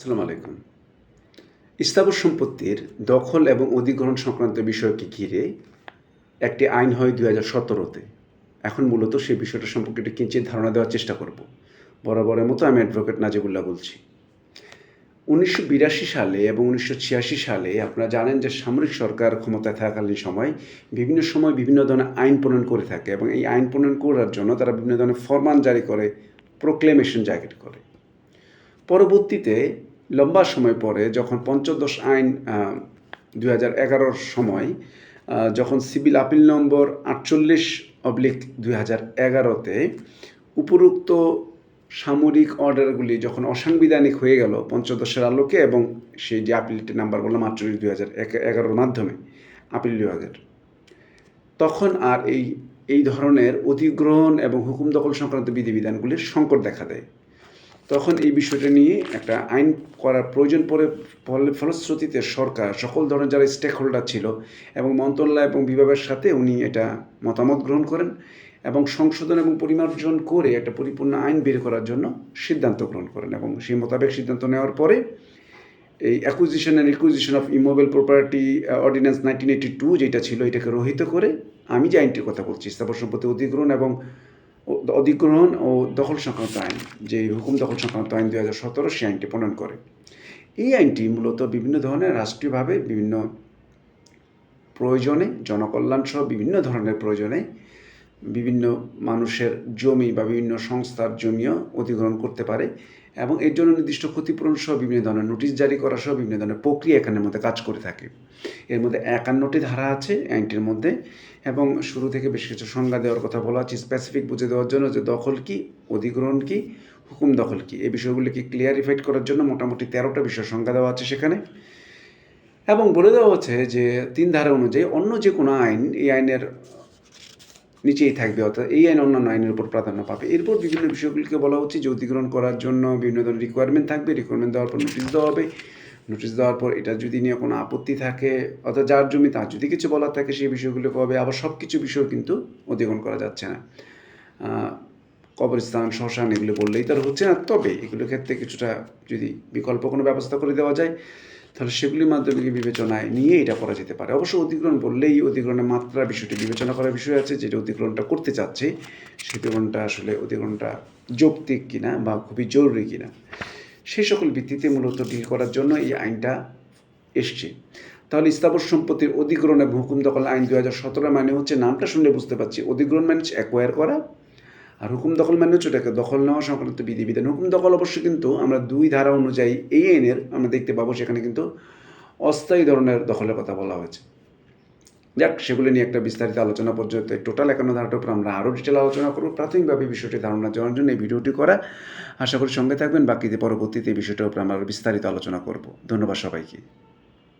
আসসালামু আলাইকুম। স্থাবর সম্পত্তির দখল এবং অধিগ্রহণ সংক্রান্ত বিষয়কে ঘিরে একটি আইন হয় দুই হাজার সতেরোতে। এখন মূলত সেই বিষয়টা সম্পর্কে একটু কিঞ্চিত ধারণা দেওয়ার চেষ্টা করব। বরাবরের মতো আমি অ্যাডভোকেট নাজিবুল্লাহ বলছি। উনিশশো বিরাশি সালে এবং উনিশশো ছিয়াশি সালে আপনারা জানেন যে সামরিক সরকার ক্ষমতায় থাকাকালীন সময় বিভিন্ন সময় বিভিন্ন ধরনের আইন প্রণয়ন করে থাকে এবং এই আইন প্রণয়ন করার জন্য তারা বিভিন্ন ধরনের ফরমান জারি করে প্রোক্লেমেশন জারি করে। পরবর্তীতে লম্বা সময় পরে, যখন পঞ্চদশ আইন হাজার এগারোর সময় যখন সিভিল আপিল নম্বর আটচল্লিশ অবলিক দুই হাজার এগারোতে উপরোক্ত সামরিক অর্ডারগুলি যখন অসাংবিধানিক হয়ে গেল পঞ্চদশের আলোকে এবং সেই যে আপিলটির নাম্বার বললাম আটচল্লিশ দুই হাজার এগারোর মাধ্যমে, আপিল বিভাগের, তখন আর এই এই ধরনের অধিগ্রহণ এবং হুকুম দখল সংক্রান্ত বিধিবিধানগুলির সংকট দেখা দেয়। তখন এই বিষয়টা নিয়ে একটা আইন করার প্রয়োজন পড়ে ফলে ফলশ্রুতিতে সরকার, সকল ধরনের যারা স্টেক হোল্ডার ছিল এবং মন্ত্রণালয় এবং বিভাগের সাথে উনি এটা মতামত গ্রহণ করেন এবং সংশোধন এবং পরিমার্জন করে একটা পরিপূর্ণ আইন বের করার জন্য সিদ্ধান্ত গ্রহণ করেন এবং সেই মোতাবেক সিদ্ধান্ত নেওয়ার পরে এই acquisition and requisition of immovable property ordinance nineteen eighty two যেটা ছিল এটাকে রহিত করে আমি যে আইনটির কথা বলছি স্থাবর সম্পত্তি অধিগ্রহণ এবং অধিগ্রহণ ও দখল সংক্রান্ত আইন, যে হুকুম দখল সংক্রান্ত আইন দুই হাজার সতেরো, সেই আইনটি প্রণয়ন করে। এই আইনটি মূলত বিভিন্ন ধরনের রাষ্ট্রীয়ভাবে বিভিন্ন প্রয়োজনে জনকল্যাণ সহ বিভিন্ন ধরনের প্রয়োজনে বিভিন্ন মানুষের জমি বা বিভিন্ন সংস্থার জমিও অধিগ্রহণ করতে পারে। এবং এর জন্য নির্দিষ্ট ক্ষতিপূরণ সহ বিভিন্ন ধরনের নোটিশ জারি করা সহ বিভিন্ন ধরনের প্রক্রিয়া এখানের মধ্যে কাজ করে থাকে। এর মধ্যে একান্নটি ধারা আছে আইনটির মধ্যে এবং শুরু থেকে বেশ কিছু সংজ্ঞা দেওয়ার কথা বলা হচ্ছে স্পেসিফিক বুঝে দেওয়ার জন্য যে দখল কি, অধিগ্রহণ কি, হুকুম দখল কি। এই বিষয়গুলিকে ক্লিয়ারিফাইড করার জন্য মোটামুটি তেরোটা বিষয় সংজ্ঞা দেওয়া আছে সেখানে। এবং বলে দেওয়া হচ্ছে যে তিন ধারা অনুযায়ী অন্য যে কোনো আইন, এই আইনের নিচেই থাকবে, অর্থাৎ এই আইন অন্যান্য আইনের উপর প্রাধান্য পাবে। এরপর বিভিন্ন বিষয়গুলিকে বলা হচ্ছে যে অধিগ্রহণ করার জন্য বিভিন্ন ধরনের রিকোয়ারমেন্ট থাকবে রিকোয়ারমেন্ট দেওয়ার পর নোটিশ দেওয়া হবে। নোটিশ দেওয়ার পর এটা যদি নিয়ে কোনো আপত্তি থাকে, অর্থাৎ যার জমি তার যদি কিছু বলার থাকে, সেই বিষয়গুলো হবে আবার সব কিছু বিষয় কিন্তু অধিগ্রহণ করা যাচ্ছে না। কবরস্থান, শ্মশান এগুলো বললেই তার হচ্ছে না। তবে এগুলোর ক্ষেত্রে কিছুটা যদি বিকল্প কোনো ব্যবস্থা করে দেওয়া যায় তাহলে সেগুলির মাধ্যমে বিবেচনায় নিয়ে এটা করা যেতে পারে। অবশ্য অধিগ্রহণ বললেই অধিগ্রহণের মাত্রা বিষয়টি বিবেচনা করার বিষয় আছে, যেটা অধিগ্রহণটা করতে চাচ্ছে সেই অধিগ্রহণটা আসলে অধিগ্রহণটা যৌক্তিক কিনা বা খুবই জরুরি কিনা। সেই সকল ভিত্তিতে মূলত ডিল করার জন্য এই আইনটা এসছে। তাহলে স্থাবর সম্পত্তির অধিগ্রহণ এবং হুকুম দখল আইন দু হাজার সতেরো মানে হচ্ছে, নামটা শুনলে বুঝতে পারছি, অধিগ্রহণ মানে অ্যাকোয়ার করা আর হুকুম দখল মানে হচ্ছে ওটাকে দখল নেওয়া সংক্রান্ত বিধিবিধান। হুকুম দখল অবশ্য কিন্তু আমরা দুই ধারা অনুযায়ী এই আইনের আমরা দেখতে পাবো সেখানে কিন্তু অস্থায়ী ধরনের দখলের কথা বলা হয়েছে। যাক, সেগুলি নিয়ে একটা বিস্তারিত আলোচনা পর্যন্ত টোটাল একান্ন ধারাটার উপর আমরা আরও ডিটেল আলোচনা করব। প্রাথমিকভাবে বিষয়টি ধারণা দেওয়ার জন্য এই ভিডিওটি করা। আশা করি সঙ্গে থাকবেন। বাকিতে পরবর্তীতে এই বিষয়টার উপর আমরা বিস্তারিত আলোচনা করব। ধন্যবাদ সবাইকে।